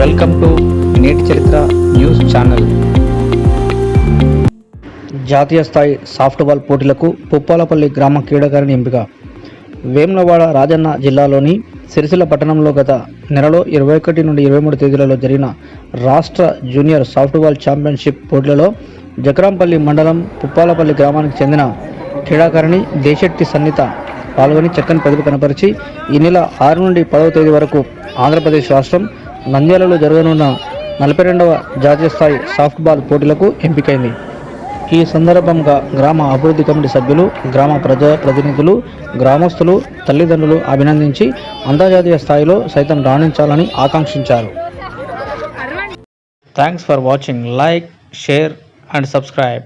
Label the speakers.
Speaker 1: Welcome to నేటి చరిత్ర news channel. జాతీయ స్థాయి సాఫ్ట్బాల్ పోటీలకు పుప్పాలపల్లి గ్రామ క్రీడాకారిణి ఎంపిక. వేములవాడ రాజన్న జిల్లాలోని సిరిసిల్ల పట్టణంలో గత నెలలో ఇరవై ఒకటి నుండి ఇరవై మూడు తేదీలలో జరిగిన రాష్ట్ర జూనియర్ సాఫ్ట్బాల్ ఛాంపియన్షిప్ పోటీలలో జకరాంపల్లి మండలం పుప్పాలపల్లి గ్రామానికి చెందిన క్రీడాకారిణి దేశెట్టి సన్నిత పాల్గొని చక్కని ప్రతిభ కనపరిచి ఈ నెల ఆరు నుండి పదవ తేదీ వరకు ఆంధ్రప్రదేశ్ రాష్ట్రం నంద్యాలలో జరగనున్న నలభై రెండవ జాతీయ స్థాయి సాఫ్ట్బాల్ పోటీలకు ఎంపికైంది. ఈ సందర్భంగా గ్రామ అభివృద్ధి కమిటీ సభ్యులు గ్రామ ప్రజా ప్రతినిధులు గ్రామస్తులు తల్లిదండ్రులు అభినందించి అంతర్జాతీయ స్థాయిలో సైతం రాణించాలని ఆకాంక్షించారు. Thanks for watching like share and subscribe